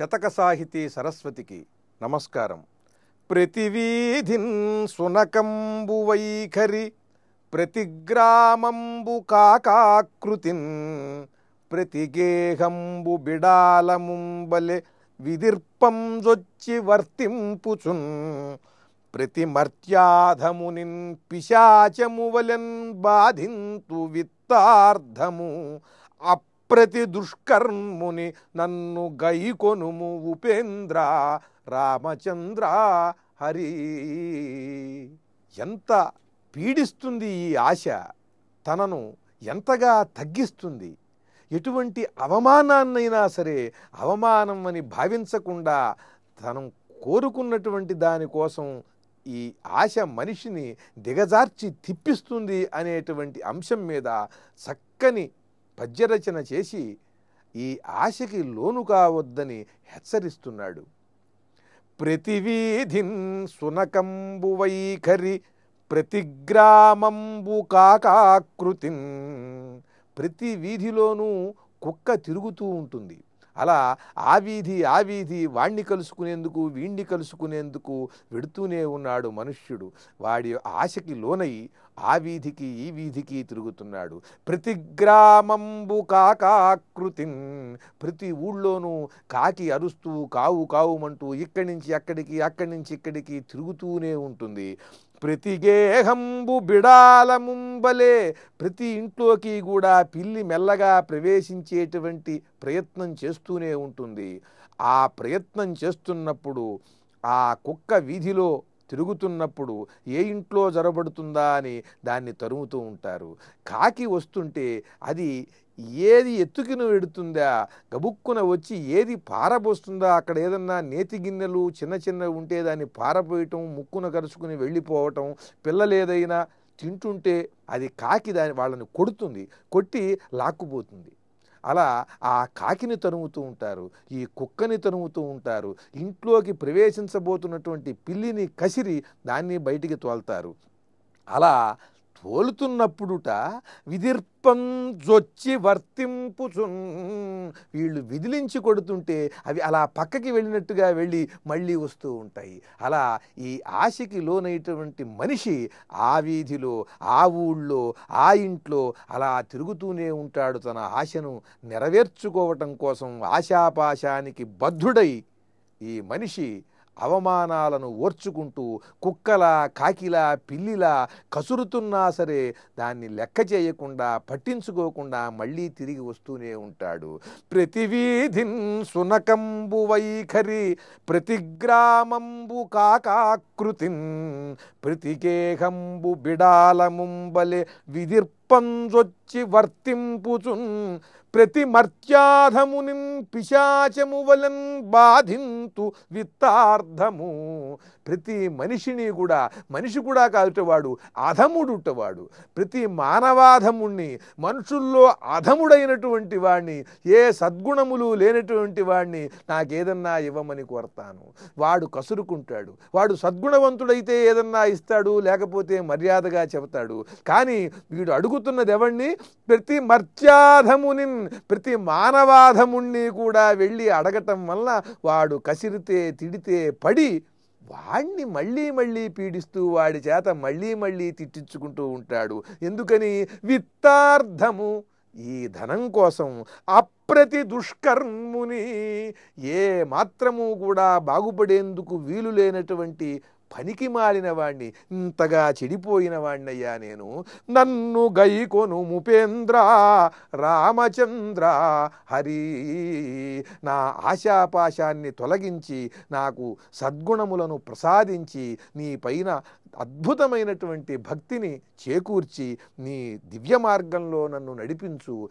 శతక సాహితీ సరస్వతికి నమస్కారం. ప్రతివీధిన్ సునకంబు వైఖరి ప్రతిగ్రామంబు కాకాకృతిన్ ప్రతిగేహంబు బిడాలముంబలె విదిర్పంజొచ్చి వర్తింపుచున్ ప్రతి మర్త్యాధమునిన్ పిశాచము వలెన్ బాధింతు విత్తార్థము అప్ ప్రతి దుష్కర్ముని నన్ను గైకొనుము ఉపేంద్ర రామచంద్ర హరి. ఎంత పీడిస్తుంది ఈ ఆశ తనను ఎంతగా తగ్గిస్తుంది. ఎటువంటి అవమానాన్నైనా సరే అవమానం అని భావించకుండా తను కోరుకున్నటువంటి దానికోసం ఈ ఆశ మనిషిని దిగజార్చి తిప్పిస్తుంది అనేటువంటి అంశం మీద చక్కని పద్యరచన చేసి ఈ ఆశకి లోను కావద్దని హెచ్చరిస్తున్నాడు. ప్రతివీధిన్ సునకంబు వైఖరి ప్రతిగ్రామంబు కాకాకృతిన్ ప్రతి వీధిలోనూ కుక్క తిరుగుతూ ఉంటుంది. అలా ఆ వీధి ఆ వీధి వాణ్ణి కలుసుకునేందుకు వీణ్ణి కలుసుకునేందుకు వెడుతూనే ఉన్నాడు మనుష్యుడు. వాడి ఆశకి లోనై ఆ వీధికి ఈ వీధికి తిరుగుతున్నాడు. ప్రతి గ్రామంబు కాకాకృతి ప్రతి ఊళ్ళోనూ కాకి అరుస్తూ కావు కావుమంటూ ఇక్కడి నుంచి అక్కడికి అక్కడి నుంచి ఇక్కడికి తిరుగుతూనే ఉంటుంది. ప్రతి గేహంబు బిడాల ముంబలే ప్రతి ఇంట్లోకి కూడా పిల్లి మెల్లగా ప్రవేశించేటువంటి ప్రయత్నం చేస్తూనే ఉంటుంది. ఆ ప్రయత్నం చేస్తున్నప్పుడు ఆ కుక్క వీధిలో తిరుగుతున్నప్పుడు ఏ ఇంట్లో జరబడుతుందా అని దాన్ని తరుముతూ ఉంటారు. కాకి వస్తుంటే అది ఏది ఎత్తుకుని వెడుతుందా? గబుక్కున వచ్చి ఏది పారబోస్తుందా? అక్కడ ఏదన్నా నేతి గిన్నెలు చిన్న చిన్న ఉంటే దాన్ని పారపోయటం ముక్కున కరుచుకుని వెళ్ళిపోవటం పిల్లలు ఏదైనా తింటుంటే అది కాకి దాని వాళ్ళని కొడుతుంది కొట్టి లాక్కుపోతుంది. అలా ఆ కాకిని తరుముతూ ఉంటారు ఈ కుక్కని తరుముతూ ఉంటారు ఇంట్లోకి ప్రవేశించబోతున్నటువంటి పిల్లిని కసిరి దాన్ని బయటికి తోలుతారు. అలా తోలుతున్నప్పుడుట విదిర్పం జొచ్చి వర్తింపుచున్. వీళ్ళు విదిలించి కొడుతుంటే అవి అలా పక్కకి వెళ్ళినట్టుగా వెళ్ళి మళ్ళీ వస్తూ ఉంటాయి. అలా ఈ ఆశకి లోనైనటువంటి మనిషి ఆ వీధిలో ఆ ఊళ్ళో ఆ ఇంట్లో అలా తిరుగుతూనే ఉంటాడు. తన ఆశను నెరవేర్చుకోవటం కోసం ఆశాపాశానికి బద్ధుడై ఈ మనిషి అవమానాలను ఓర్చుకుంటూ కుక్కలా కాకిలా పిల్లిలా కసురుతున్నా సరే దాన్ని లెక్క చేయకుండా పట్టించుకోకుండా మళ్ళీ తిరిగి వస్తూనే ఉంటాడు. ప్రతి వీధిన్ సునకంబు వైఖరి ప్రతి గ్రామంబు కాకాకృతిన్ ప్రతికేహంబు బిడాలముంబలే పంజొచ్చి వర్తింపుచున్ ప్రతి మర్త్యాధముని పిశాచము వలన్ బాధింతు విత్తార్థము. ప్రతి మనిషిని కూడా మనిషి కూడా కాదుటవాడు అధముడుటవాడు. ప్రతి మానవాధముణ్ణి మనుషుల్లో అధముడైనటువంటి వాణ్ణి ఏ సద్గుణములు లేనటువంటి వాణ్ణి నాకేదన్నా ఇవ్వమని కోరతాను. వాడు కసురుకుంటాడు. వాడు సద్గుణవంతుడైతే ఏదన్నా ఇస్తాడు లేకపోతే మర్యాదగా చెబుతాడు. కానీ వీడు అడుగు అడుగుతున్నది ఎవడిని ప్రతి మర్త్యాధముని ప్రతి మానవాధముణ్ణి కూడా వెళ్ళి అడగటం వల్ల వాడు కసిరితే తిడితే పడి వాణ్ణి మళ్ళీ మళ్ళీ పీడిస్తూ వాడి చేత మళ్ళీ మళ్ళీ తిట్టించుకుంటూ ఉంటాడు. ఎందుకని? విత్తార్థము ఈ ధనం కోసం అప్రతి దుష్కర్ముని ఏ మాత్రము కూడా బాగుపడేందుకు వీలు లేనటువంటి పనికి మాలిన వాణ్ణి ఇంతగా చెడిపోయిన వాణ్ణయ్యా నేను. నన్ను గైకొను ముపేంద్ర రామచంద్ర హరి. నా ఆశాపాశాన్ని తొలగించి నాకు సద్గుణములను ప్రసాదించి నీ పైన అద్భుతమైనటువంటి భక్తిని చేకూర్చి నీ దివ్య మార్గంలో నన్ను నడిపించు.